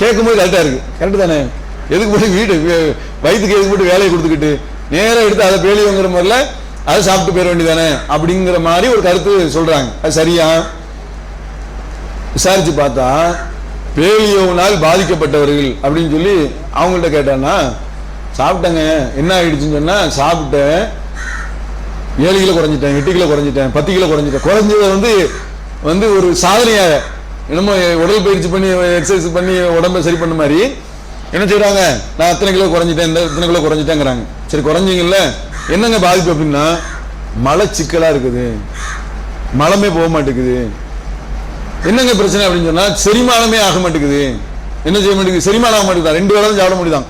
கேட்கும்போது கரெக்டாக இருக்கு. கரெக்டு தானே? எதுக்கு போய் வீடு வயிற்றுக்கு எதுக்கு போட்டு வேலையை கொடுத்துக்கிட்டு? நேராக எடுத்து அதை பேலியோங்கிற மாதிரில அதை சாப்பிட்டு போயிட வேண்டியதானே அப்படிங்கிற மாதிரி ஒரு கருத்து சொல்றாங்க. அது சரியா? விசாரிச்சு பார்த்தா பேலியோனால் பாதிக்கப்பட்டவர்கள் அப்படின்னு சொல்லி அவங்கள்ட்ட கேட்டான்னா சாப்பிட்டேங்க. என்ன ஆயிடுச்சுன்னு சொன்னா சாப்பிட்டேன். ஏழு கிலோ குறைஞ்சிட்டேன் எட்டு கிலோ குறைஞ்சிட்டேன் பத்து கிலோ குறைஞ்சிட்டேன். குறைஞ்சது வந்து வந்து ஒரு சாதனையாக என்னமோ உடல் பயிற்சி பண்ணி எக்ஸசைஸ் பண்ணி உடம்பை சரி பண்ண மாதிரி. என்ன செய்கிறாங்க நான் அத்தனை கிலோ குறைஞ்சிட்டேன் இந்த இத்தனை கிலோ குறைஞ்சிட்டேங்கிறாங்க. சரி குறைஞ்சிங்கல்ல? என்னங்க பாதிப்பு அப்படின்னா மழை சிக்கலாக இருக்குது. மலமே போக மாட்டேங்குது. என்னங்க பிரச்சனை அப்படின்னு சொன்னால் செரிமானமே ஆக மாட்டேங்குது. என்ன செய்ய மாட்டேங்குது? செரிமானம் ஆக மாட்டேங்குதா. ரெண்டு வேலை தான் சாப்பிட முடியுதான்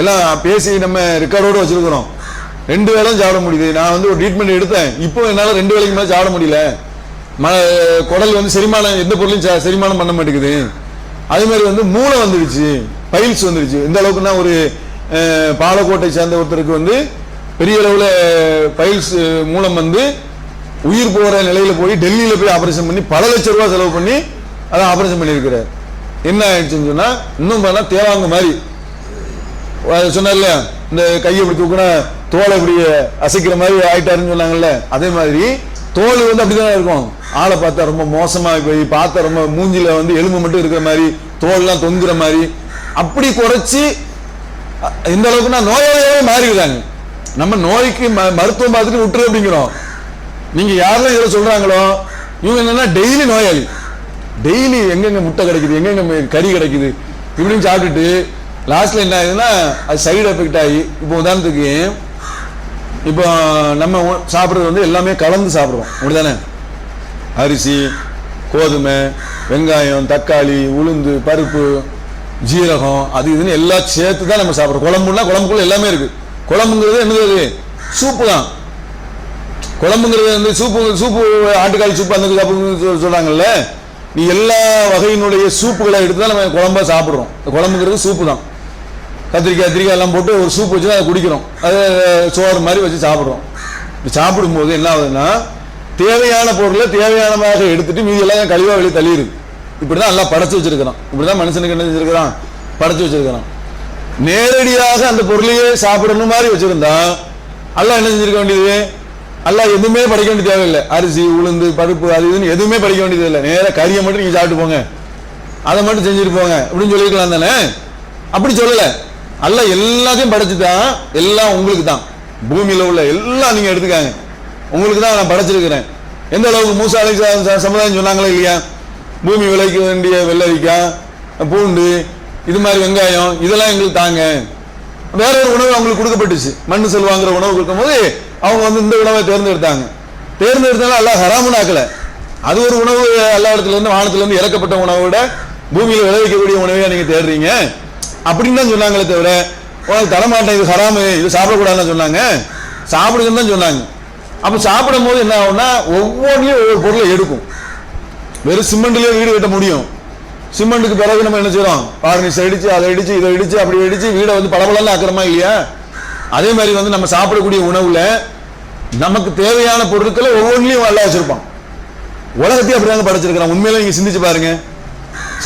எல்லாம் பேசி நம்ம ரெக்கார்டோடு வச்சிருக்கிறோம். ரெண்டு வேலை சாப்பிட முடியுது. நான் வந்து ஒரு ட்ரீட்மெண்ட் எடுத்தேன். இப்போ என்னால் ரெண்டு வேளைக்கு மேலே சாப்பிட முடியல. குடல் வந்து செரிமானம் எந்த பொருளையும் செரிமானம் பண்ண மாட்டேங்குது. அதே மாதிரி வந்து மூளை வந்துடுச்சு பயில்ஸ் வந்துடுச்சு எந்த அளவுக்குன்னா ஒரு பாலக்கோட்டை சேர்ந்த ஒருத்தருக்கு வந்து பெரிய அளவில் பயில்ஸ் மூலம் வந்து உயிர் போகிற நிலையில் போய் டெல்லியில் போய் ஆப்ரேஷன் பண்ணி பல லட்சம் ரூபா செலவு பண்ணி அதை ஆப்ரேஷன் பண்ணியிருக்கிறார். என்ன ஆயிடுச்சுன்னு சொன்னால் இன்னும் பார்த்தா தேவாங்க மாதிரி சொன்னார் சொன்னார்ல இந்த கையை இப்படி தூக்கினா தோலை இப்படி அசைக்கிற மாதிரி ஆயிட்டாருன்னு சொன்னாங்கல்ல? அதே மாதிரி தோல் வந்து அப்படிதான் இருக்கும்? ஆளை பார்த்தா ரொம்ப மோசமாக போய் பார்த்தா ரொம்ப மூஞ்சில வந்து எலும்பு மட்டும் இருக்கிற மாதிரி தோல்லாம் தொங்குற மாதிரி. அப்படி குறைச்சி இந்த அளவுக்குனா அளவுக்குன்னா நோயாளியாவே மாறிடுறாங்க. நம்ம நோய்க்கு ம- மருத்துவம் பார்த்துட்டு விட்டுரு அப்படிங்கிறோம். நீங்கள் யாரெல்லாம் இதில் சொல்கிறாங்களோ இவங்க என்னன்னா டெய்லி நோயாளி. டெய்லி எங்கெங்க முட்டை கிடைக்குது எங்கெங்க கறி கிடைக்குது இப்படின்னு சாப்பிட்டுட்டு லாஸ்ட்ல என்ன ஆகுதுன்னா அது சைடு எஃபெக்ட் ஆகி இப்போ உதாரணத்துக்கு இப்போ நம்ம சாப்பிட்றது வந்து எல்லாமே கலந்து சாப்பிடுவோம் அப்படிதானே அரிசி கோதுமை வெங்காயம் தக்காளி உளுந்து பருப்பு ஜீரகம் அது இதுன்னு எல்லாம் சேர்த்து தான் நம்ம சாப்பிட்றோம். குழம்புனா குழம்புக்குள்ள எல்லாமே இருக்கு. குழம்புங்கிறது என்னது சூப்பு தான். குழம்புங்கிறது வந்து சூப்பு சூப்பு ஆட்டுக்காய் சூப்பு அந்த சாப்பிடுன்னு சொல்~ நீ எல்லா வகையினுடைய சூப்புகளை எடுத்து தான் நம்ம குழம்பா சாப்பிட்றோம். குழம்புங்கிறது சூப்பு தான். கத்திரிக்காய் கத்திரிக்காய் எல்லாம் போட்டு ஒரு சூப் வச்சு அதை குடிக்கிறோம். அது சோறு மாதிரி வச்சு சாப்பிட்றோம். இப்படி சாப்பிடும்போது என்ன ஆகுதுன்னா தேவையான பொருளை தேவையானதாக எடுத்துட்டு மீதி எல்லாம் கழிவா வெளியே தள்ளிடுது இப்படிதான் எல்லாம் படைச்சு வச்சிருக்கிறான். இப்படிதான் மனுஷனுக்கு என்ன செஞ்சிருக்கிறான்? படைச்சு வச்சிருக்கிறான். நேரடியாக அந்த பொருளையே சாப்பிடணும் மாதிரி வச்சிருந்தா எல்லாம் என்ன செஞ்சிருக்க வேண்டியது? எல்லாம் எதுவுமே படிக்க வேண்டிய தேவையில்லை. அரிசி உளுந்து பருப்பு அது இதுன்னு எதுவுமே படிக்க வேண்டியது இல்லை. நேரா கறியை மட்டும் நீங்க சாப்பிட்டு போங்க. அதை மட்டும் செஞ்சுட்டு போங்க. அப்படின்னு சொல்லியிருக்கலாம் தானே? அப்படி சொல்லல. அல்ல எல்லாத்தையும் படைச்சுதான் எல்லாம் உங்களுக்கு தான். பூமியில உள்ள எல்லாம் நீங்க எடுத்துக்காங்க. உங்களுக்கு தான் நான் படைச்சிருக்கிறேன். எந்த அளவுக்கு மூசா அலை சமுதாயம் சொன்னாங்களே இல்லையா? பூமி விளைக்க வேண்டிய வெள்ளரிக்காய் பூண்டு இது மாதிரி வெங்காயம் இதெல்லாம் எங்களுக்கு தாங்க. வேற ஒரு உணவு அவங்களுக்கு கொடுக்கப்பட்டுச்சு. மண்ணு செல்வாங்கிற உணவு கொடுக்கும்போது அவங்க வந்து இந்த உணவை தேர்ந்தெடுத்தாங்க. தேர்ந்தெடுத்தாலும் எல்லாம் ஹராமுன்னு ஆக்கல. அது ஒரு உணவு எல்லா இடத்துல வானத்துலேருந்து இறக்கப்பட்ட உணவை விட பூமியில் விளைவிக்கக்கூடிய உணவையாக நீங்கள் தேடுறீங்க. அப்படின்னு தான் சொன்னாங்களே தவிர உனக்கு தரமாட்டேன் இது ஹராமு இது சாப்பிடக்கூடாதுன்னு சொன்னாங்க. சாப்பிடுங்கன்னு தான் சொன்னாங்க. அப்போ சாப்பிடும் போது என்ன ஆகும்னா ஒவ்வொன்றையும் ஒவ்வொரு பொருளை எடுக்கும். வெறும் சிமெண்ட்லேயே வீடு கட்ட முடியும். சிமெண்ட்டுக்கு பிறகு நம்ம என்ன செய்யறோம்? பார்னிஸ் அடிச்சு அதை அடிச்சு இதை அடிச்சு அப்படி அடிச்சு வீடை வந்து பளபளன்னு ஆக்குறோமா இல்லையா? அதே மாதிரி வந்து நம்ம சாப்பிடக்கூடிய உணவுல நமக்கு தேவையான பொருட்களை ஒவ்வொன்றிலையும் நல்லா வச்சிருப்பான். உலகத்தையும் அப்படிதாங்க படைச்சிருக்கிறான். உண்மையில நீங்க சிந்திச்சு பாருங்க.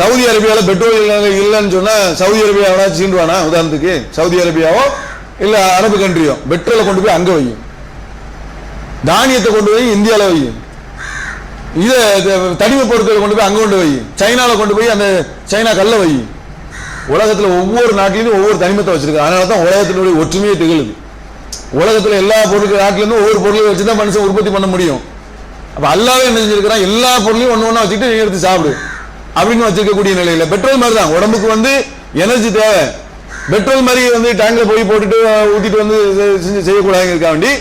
சவுதி அரேபியாவில் பெட்ரோல் இல்லைன்னு சொன்னால் சவுதி அரேபியா சீண்டுவானா? உதாரணத்துக்கு சவுதி அரேபியாவோ இல்லை அரபு கண்ட்ரியோ பெட்ரோலை கொண்டு போய் அங்கே வையும். தானியத்தை கொண்டு போய் இந்தியாவில் வை. இதை தனிமை பொருட்களை கொண்டு போய் அங்கே கொண்டு வை. சைனாவில் கொண்டு போய் அந்த சைனா கல்ல வை. உலகத்தில் ஒவ்வொரு நாட்டிலும் ஒவ்வொரு தனிமத்தை வச்சிருக்கு அதனால தான் உலகத்தினுடைய ஒற்றுமையை திகழுது. உலகத்தில் எல்லா பொருட்கள் நாட்டிலேருந்து ஒவ்வொரு பொருளையும் வச்சு தான் மனுஷன் உற்பத்தி பண்ண முடியும். அப்போ அல்லாவே என்ன செஞ்சிருக்கிறான்? எல்லா பொருளையும் ஒன்று ஒன்றா வச்சுட்டு நீ எடுத்து சாப்பிடு. அப்படின்னு வச்சிருக்கக்கூடிய நிலையில் பெட்ரோல் மாதிரி தான். உடம்புக்கு வந்து எனர்ஜி தேவை. பெட்ரோல் மாதிரி வந்து டேங்கில் போய் போட்டுட்டு ஊற்றிட்டு வந்து செஞ்சு செய்யக்கூடாதுங்கிறதுக்காக வேண்டி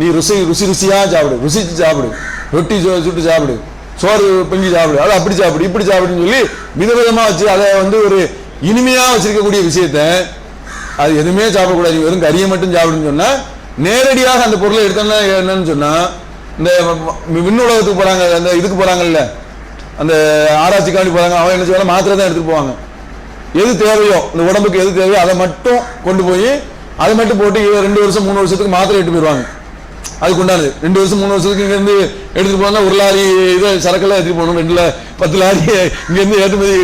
நீ ருசி ருசி ருசியாக சாப்பிடு. ருசிச்சு சாப்பிடு. ரொட்டி சுட்டு சாப்பிடு. சோறு பொங்கி சாப்பிடு. அதை அப்படி சாப்பிடு இப்படி சாப்பிடுன்னு சொல்லி விதவிதமாக வச்சு அதை வந்து ஒரு இனிமையாக வச்சிருக்கக்கூடிய விஷயத்த அது எதுவுமே சாப்பிடக்கூடாது. வெறும் கறியை மட்டும் சாப்பிடுன்னு சொன்னால் நேரடியாக அந்த பொருளை எடுத்தோம்னா என்னன்னு சொன்னால் இந்த விண்ணுலகத்துக்கு போகிறாங்க அந்த இதுக்கு போகிறாங்கல்ல அந்த ஆராய்ச்சிக்காண்டி போகிறாங்க அவன் என்ன செய்வாங்க? மாத்திரை தான் எடுத்துகிட்டு போவாங்க. எது தேவையோ இந்த உடம்புக்கு எது தேவையோ அதை மட்டும் கொண்டு போய் அதை மட்டும் போட்டு ரெண்டு வருஷம் மூணு வருஷத்துக்கு மாத்திரை எடுத்து போயிடுவாங்க அதுக்கு உண்டானது. ரெண்டு வருஷம் மூணு வருஷத்துக்கு இங்க இருந்து எடுத்துட்டு ஒரு லாரி இதை சரக்கெல்லாம் ஏற்றிட்டு போகணும். ரெண்டு பத்து லாரி இங்க இருந்து ஏற்றுமதி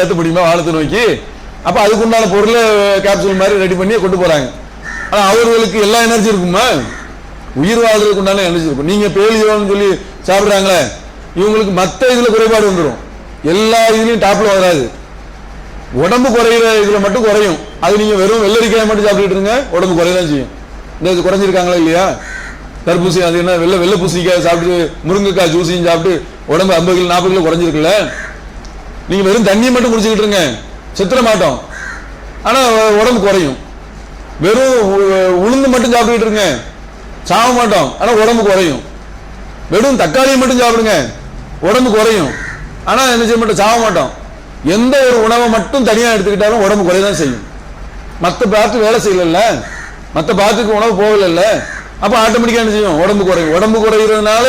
ஏற்ற முடியுமா வானத்தை நோக்கி. அப்போ அதுக்கு உண்டான பொருளை கேப்சூல் மாதிரி ரெடி பண்ணி கொண்டு போறாங்க. ஆனா அவர்களுக்கு எல்லா எனர்ஜி இருக்குமா? உயிர் வாழ்றதுக்கு உண்டான எனர்ஜி இருக்கும். நீங்க பேலியோன்னு சொல்லி சாப்பிடுறாங்களே இவங்களுக்கு மத்த இதுல குறைபாடு வந்துடும் எல்லா இதுலயும் டாப்ல வராது. உடம்பு குறையிற இதுல மட்டும் குறையும். அது நீங்க வெறும் வெள்ளரிக்காய் மட்டும் சாப்பிட்டுட்டு இருங்க உடம்பு குறையதான் செய்யும். இந்த இது குறைஞ்சிருக்காங்களா இல்லையா? தர்பூசி அது என்ன வெள்ளை வெள்ளை பூசணிக்காய் சாப்பிட்டு முருங்கைக்காய் ஜூஸையும் சாப்பிட்டு உடம்பு ஐம்பது கிலோ நாற்பது கிலோ குறைஞ்சிருக்குல்ல? நீங்கள் வெறும் தண்ணியை மட்டும் குடிச்சிக்கிட்டு இருங்க. சித்திர மாட்டோம். ஆனால் உடம்பு குறையும். வெறும் உளுந்து மட்டும் சாப்பிட்டுக்கிட்டு இருங்க. சாக மாட்டோம். ஆனால் உடம்பு குறையும். வெறும் தக்காளியை மட்டும் சாப்பிடுங்க. உடம்பு குறையும். ஆனால் என்ன செய்ய மாட்டோம்? சாக மாட்டோம். எந்த ஒரு உணவை மட்டும் தனியாக எடுத்துக்கிட்டாலும் உடம்பு குறைய தான் செய்யும். மற்ற பார்த்து வேலை செய்யல மற்ற பார்த்துக்கு உணவு போகல அப்போ ஆட்டோமேட்டிக்காக என்ன செய்யும்? உடம்பு குறையும். உடம்பு குறைகிறதுனால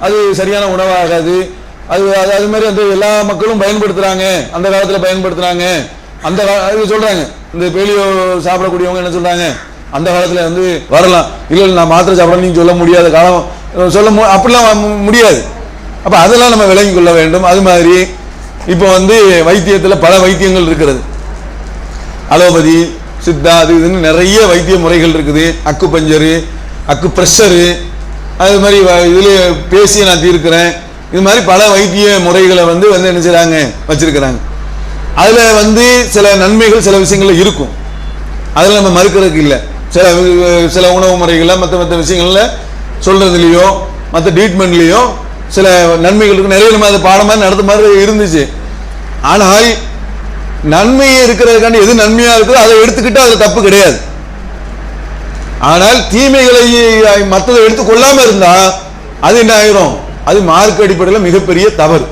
அது சரியான உணவாகாது. அது அது அது மாதிரி வந்து எல்லா மக்களும் பயன்படுத்துகிறாங்க அந்த காலத்தில் பயன்படுத்துகிறாங்க அந்த இது அது இந்த பேலியோ சாப்பிடக்கூடியவங்க என்ன சொல்கிறாங்க அந்த காலத்தில் வந்து வரலாம். இல்லை இல்லை நான் மாத்திரை சாப்பிடணும் சொல்ல முடியாத காலம். சொல்ல மு- அப்படிலாம் முடியாது. அப்போ அதெல்லாம் நம்ம விளங்கி கொள்ள வேண்டும். அது மாதிரி இப்போ வந்து வைத்தியத்தில் பல வைத்தியங்கள் இருக்கிறது. அலோபதி சித்தா அது இதுன்னு நிறைய வைத்திய முறைகள் இருக்குது. அக்கு பஞ்சரு அக்கு ப்ரெஷரு அது மாதிரி வ- பேசி நான் தீர்க்கிறேன். இது மாதிரி பல வைத்திய முறைகளை வந்து வந்து என்ன செய்கிறாங்க வச்சுருக்கிறாங்க. அதில் வந்து சில நன்மைகள் சில விஷயங்களில் இருக்கும். அதில் நம்ம மறுக்கிறதுக்கு இல்லை. சில சில உணவு முறைகளில் மற்ற மற்ற விஷயங்களில் சொல்கிறதுலையோ மற்ற ட்ரீட்மெண்ட்லேயோ சில நன்மைகள் இருக்கு. நிறைய நம்ம அதை பாடமாக நடத்த மாதிரி இருந்துச்சு. ஆனால் நன்மையை இருக்கிறதுக்காண்டி எது நன்மையாக இருக்குதோ அதை எடுத்துக்கிட்டு அதில் தப்பு கிடையாது. ஆனால் தீமைகளை மற்றதை எடுத்து கொள்ளாம இருந்தா அது என்ன ஆயிரும்? அது மார்க் அடிப்படையில் மிகப்பெரிய தவறு.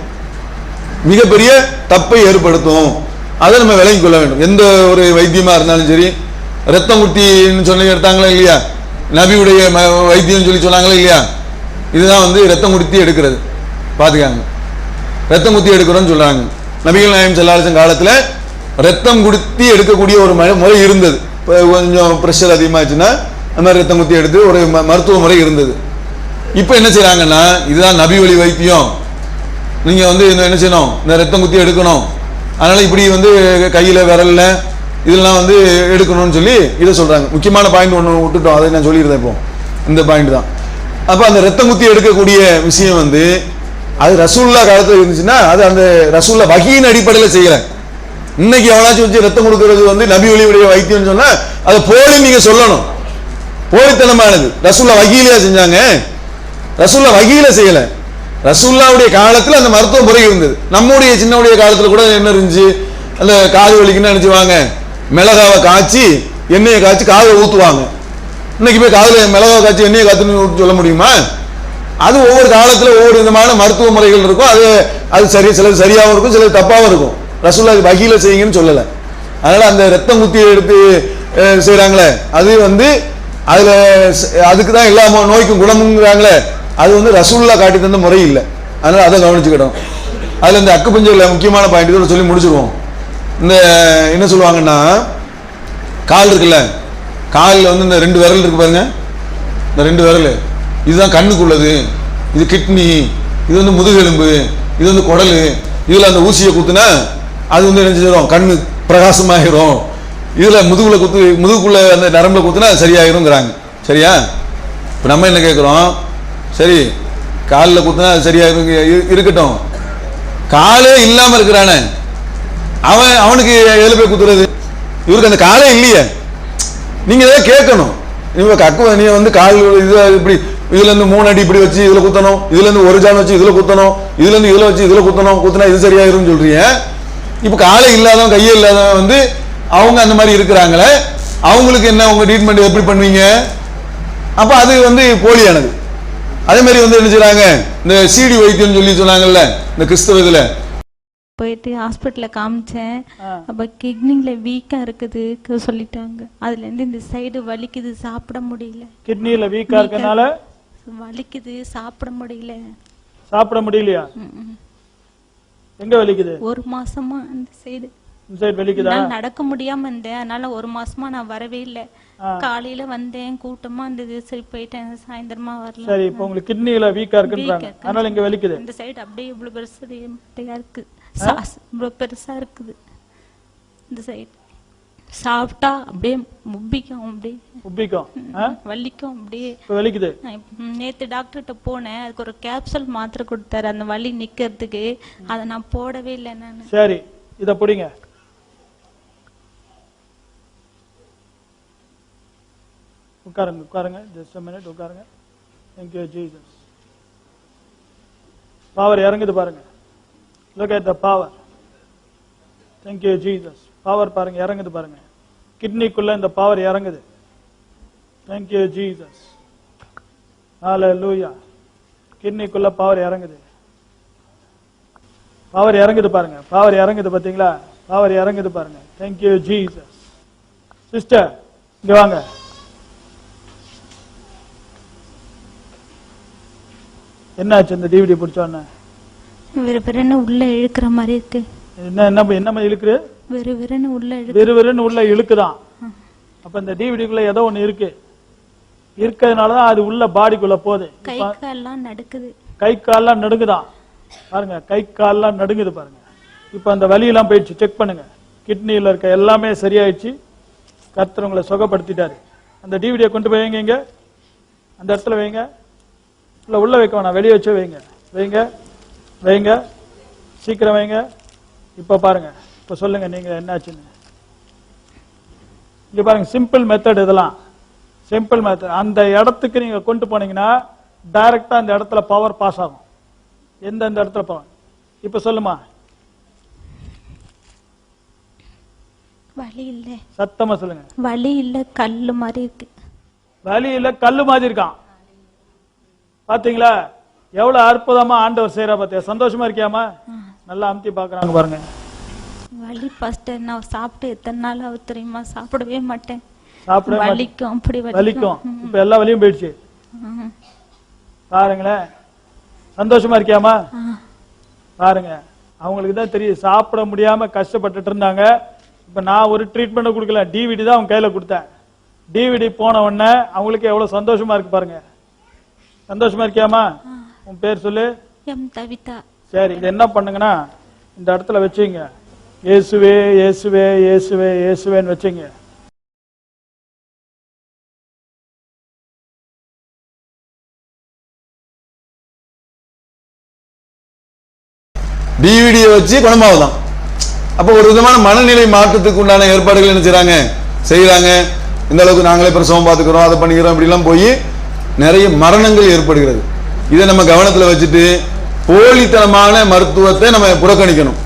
மிகப்பெரிய தப்பை ஏற்படுத்தும். அதை நம்ம விளங்கிக் கொள்ள வேண்டும். எந்த ஒரு வைத்தியமா இருந்தாலும் சரி ரத்தம் குட்டின்னு சொல்லி எடுத்தாங்களா இல்லையா? நபியுடைய ம- வைத்தியம் சொல்லி சொன்னாங்களா இல்லையா? இதுதான் வந்து ரத்தம் குத்தி எடுக்கிறது. பாத்துக்காங்க. ரத்தம் குத்தி எடுக்கிறோன்னு சொல்றாங்க. நபிகள் நாயம் செல்லாலசன் காலத்துல ரத்தம் குடுத்தி எடுக்கக்கூடிய ஒரு ம- முறை இருந்தது. இப்போ கொஞ்சம் ப்ரெஷர் அதிகமாச்சுன்னா அந்த மாதிரி ரத்தம் குத்தி எடுத்து ஒரு ம- மருத்துவ முறை இருந்தது. இப்போ என்ன செய்கிறாங்கன்னா இதுதான் நபி வழி வைத்தியம். நீங்கள் வந்து இந்த என்ன செய்யணும்? இந்த ரத்தம் குத்தி எடுக்கணும். அதனால் இப்படி வந்து கையில் விரலில் இதெல்லாம் வந்து எடுக்கணும்னு சொல்லி இதை சொல்கிறாங்க முக்கியமான பாயிண்ட் ஒன்று விட்டுட்டோம். அதை நான் சொல்லியிருந்தேன் இப்போ. இந்த பாயிண்ட் தான். அப்போ அந்த ரத்தம் குத்தி எடுக்கக்கூடிய விஷயம் வந்து அது ரசூல்லா காலத்தில் இருந்துச்சுன்னா அது அந்த ரசூல்லா வகையின் அடிப்படையில் செய்கிறேன் இன்னைக்கு எவனாச்சும் வச்சு ரத்தம் கொடுக்கறது வந்து நபி ஒளியுடைய வைத்தியம்னு சொன்னால் அதை போலி நீங்கள் சொல்லணும். போலித்தனமானது. ரசூல்லா வகையிலேயே செஞ்சாங்க? ரசூல்லா வகையில செய்யல. ரசூல்லாவுடைய காலத்தில் அந்த மருத்துவ முறை இருந்தது. நம்முடைய சின்னவுடைய காலத்தில் கூட என்ன இருந்துச்சு. அந்த காது வலிக்குன்னு நினைச்சுவாங்க மிளகாவை காய்ச்சி எண்ணெயை காய்ச்சி காதை ஊற்றுவாங்க இன்னைக்கு போய் காதில் மிளகாவை காய்ச்சி எண்ணெயை காத்துன்னு சொல்ல முடியுமா? அது ஒவ்வொரு காலத்தில் ஒவ்வொரு விதமான மருத்துவ முறைகள் இருக்கும். அது அது சரி சிலது சரியாகவும் இருக்கும் சிலது தப்பாகவும் இருக்கும். ரசூல்லா அது வகையில் செய்யுங்கன்னு சொல்லலை. அதனால் அந்த ரத்தம் குத்தி எடுத்து செய்கிறாங்களே அது வந்து அதில் அதுக்கு தான் எல்லா நோய்க்கும் குணமுங்கிறாங்களே அது வந்து ரசூல்லா காட்டி தந்த முறை இல்லை அதனால் அதை கவனிச்சுக்கிடும் அதில் இந்த அக்கு அக்குப்பஞ்சர்ல முக்கியமான பாயிண்ட் இதோட சொல்லி முடிச்சிருவோம். இந்த என்ன சொல்லுவாங்கன்னா கால் இருக்குல்ல காலில் வந்து இந்த ரெண்டு விரல் இருக்கு பாருங்க. இந்த ரெண்டு விரல். இதுதான் கண்ணுக்குள்ளது. இது கிட்னி இது வந்து முதுகெலும்பு இது வந்து குடல். இதில் அந்த ஊசியை குத்துனா அது வந்து என்ன செஞ்சிடும் கண்ணு பிரகாசமாகிடும் இதில் முதுகுல குத்து முதுகுக்குள்ள அந்த நரம்புல குத்துனா அது சரியாயிருங்கிறாங்க. சரியா? இப்போ நம்ம என்ன கேட்குறோம் சரி காலில் குத்துனா அது சரியாயிரும் இரு- இருக்கட்டும். காலே இல்லாமல் இருக்கிறானே. அவன் அவனுக்கு எதுல போய் குத்துறது? இவருக்கு அந்த காலே இல்லையே. நீங்கள் இதை கேட்கணும். இவங்க கக்கு நீ வந்து கால் இது இப்படி இதுலேருந்து மூணு அடி இப்படி வச்சு இதில் குத்தணும். இதுலேருந்து ஒரு ஜான் வச்சு இதில் குத்தணும். இதுலேருந்து இதில் வச்சு இதில் குத்தணும். குத்தினா இது சரியாயிரும்னு சொல்கிறீங்க இப்போ காலை இல்லாதவன் கையே இல்லாதவன் வந்து அவங்க அந்த மாதிரி இருக்கிறாங்களே அவங்களுக்கு என்ன உங்க ட்ரீட்மெண்ட் எப்படி பண்ணுவீங்க? அப்ப அது வந்து போலியானது. அதே மாதிரி வந்து என்ன செய்றாங்க? இந்த சிடி வைத்தியம் சொல்லி சொன்னாங்கல்ல இந்த கிறிஸ்தவ இதுல. போயிட்டு ஹாஸ்பிட்டலில் காமிச்சேன். அப்போ கிட்னியில் வீக்காக இருக்குது சொல்லிட்டாங்க. அதுலேருந்து இந்த சைடு வலிக்குது சாப்பிட முடியல. கிட்னியில வீக்கா இருக்கனால? வலிக்குது சாப்பிட முடியல. சாப்பிட முடியலையா. எங்க வலிக்குது? ஒரு மாசமா அந்த சைடு நடக்க முடியாம இருந்தேன். அதனால ஒரு மாசமா நான் வரவே இல்லை. காலையில வந்தேன். கூட்டமா இருந்தது. சரி போயிட்டேன். சாயந்தரமா வரல சரி இப்போ உங்களுக்கு கிட்னில வீக்கா இருக்குன்றாங்க. அதனால இங்க வலிக்குது இந்த சைடு அப்படியே இவ்வளவு பெருசு இருக்கு. சாஸ் இவ்வளவு பெருசா இருக்குது. இந்த சைடு சாப்பிட்டா அப்படியே முப்பிக்கும் அப்படியே. உப்பிக்கும்? வலிக்கும் அப்படியே. வலிக்குது நேத்து டாக்டர்கிட்ட போனேன். அதுக்கு ஒரு கேப்சூல் மாத்திரை கொடுத்தாரு. அந்த வலி நிக்கிறதுக்கு. அதை நான் போடவே இல்லை நான். சரி இத பிடிங்க. உட்காருங்க உட்காருங்க ஜஸ்ட் மினிட் உட்காருங்க. தேங்க்யூ ஜீசஸ் பவர் இறங்குது பாருங்க. Look at the power thank you Jesus power பாருங்க இறங்குது பாருங்க. கிட்னிக்குள்ள இந்த பவர் இறங்குது. தேங்க்யூ ஜீசஸ் லூயா கிட்னிக்குள்ள பவர் இறங்குது. பவர் இறங்குது பாருங்க. பவர் இறங்குது பாத்தீங்களா? பவர் இறங்குது பாருங்க. தேங்க்யூ ஜீசஸ் சிஸ்டர் இங்க வாங்க. என்னாச்சு இந்த டிவிடி பிடிச்சோன்னு வெறு வெறுன்னு உள்ள இழுக்கிற மாதிரி இருக்கு. என்ன என்ன என்ன இழுக்குது? வெறு வெறுன்னு உள்ள இழுக்கு. விறுவிறுன்னு உள்ள இழுக்குதான். அப்ப இந்த டிவிடிக்குள்ள ஏதோ ஒண்ணு இருக்கு. இருக்கிறதுனாலதான் அது உள்ள பாடிக்குள்ள போகுது. கை கால்லாம் நடுக்குது. கை கால்லாம் நடுங்குதான். பாருங்க கை கால்லாம் நடுங்குது பாருங்க. இப்ப அந்த வலியெல்லாம் போயிடுச்சு. செக் பண்ணுங்க. கிட்னில இருக்க எல்லாமே சரியாயிடுச்சு. கர்த்தர் உங்களை சுகப்படுத்திட்டாரு. அந்த டிவிடியை கொண்டு போய் வைங்க அந்த இடத்துல வைங்க. இல்ல உள்ள வைக்க வேணாம். வெளியே வச்சு வைங்க. வைங்க. வைங்க. சீக்கிரம் வைங்க. இப்ப பாருங்க. இப்ப சொல்லுங்க நீங்க என்னாச்சுன்னு இங்க பாருங்க சிம்பிள் மெத்தட் இதெல்லாம். சிம்பிள் மெத்தட் அந்த இடத்துக்கு நீங்க கொண்டு போனீங்கன்னா டைரக்டா அந்த இடத்துல பவர் பாஸ் ஆகும். எந்தெந்த இடத்துல பவர் இப்ப சொல்லுமா? வலி இல்ல. சத்தமா சொல்லுங்க. வலி இல்ல கல்லு மாதிரி இருக்கு. வலியில கல்லு மாதிரி இருக்கான். பாத்தீங்களா? எவ்வளவு அற்புதமா ஆண்டவர் செய்யறா பாத்தியா? சந்தோஷமா இருக்கியாமா? நல்லா அமுத்தி பாக்குறாங்க பாருங்க. வலி ஃபர்ஸ்ட் நான் சாப்பிட்டு எத்தனை நாள் ஆகுது தெரியுமா? சாப்பிடவே மாட்டேன். சாப்பிட வலிக்கும் அப்படி வலிக்கும். இப்ப எல்லா வலியும் போயிடுச்சு. பாருங்களேன். சந்தோஷமா இருக்கியாமா. பாருங்க. அவங்களுக்கு தான் தெரியும் சாப்பிட முடியாம கஷ்டப்பட்டுட்டு இருந்தாங்க. இப்ப நான் ஒரு ட்ரீட்மெண்ட் கொடுக்கல. டிவிடி தான் அவங்க கையில கொடுத்தேன். டிவிடி போன உடனே அவங்களுக்கு எவ்வளவு சந்தோஷமா இருக்கு பாருங்க. சந்தோஷமா இருக்கியாமா? உன் பேர் சொல்லு. எம். தவிதா. சரி இது என்ன பண்ணுங்கன்னா இந்த இடத்துல வச்சுங்க. இயேசுவே இயேசுவே இயேசுவே இயேசுவேன்னு வச்சுங்க. டிவிடியை வச்சு குணமாவதான் அப்போ ஒரு விதமான மனநிலை மாற்றத்துக்கு உண்டான ஏற்பாடுகள் என்ன செய்றாங்க? செய்யறாங்க இந்த அளவுக்கு நாங்களே பிரசவம் பார்த்துக்கிறோம் அதை பண்ணிக்கிறோம் இப்படிலாம் போய் நிறைய மரணங்கள் ஏற்படுகிறது. இதை நம்ம கவனத்தில் வச்சுட்டு போலித்தனமான மருத்துவத்தை நம்ம புறக்கணிக்கணும்.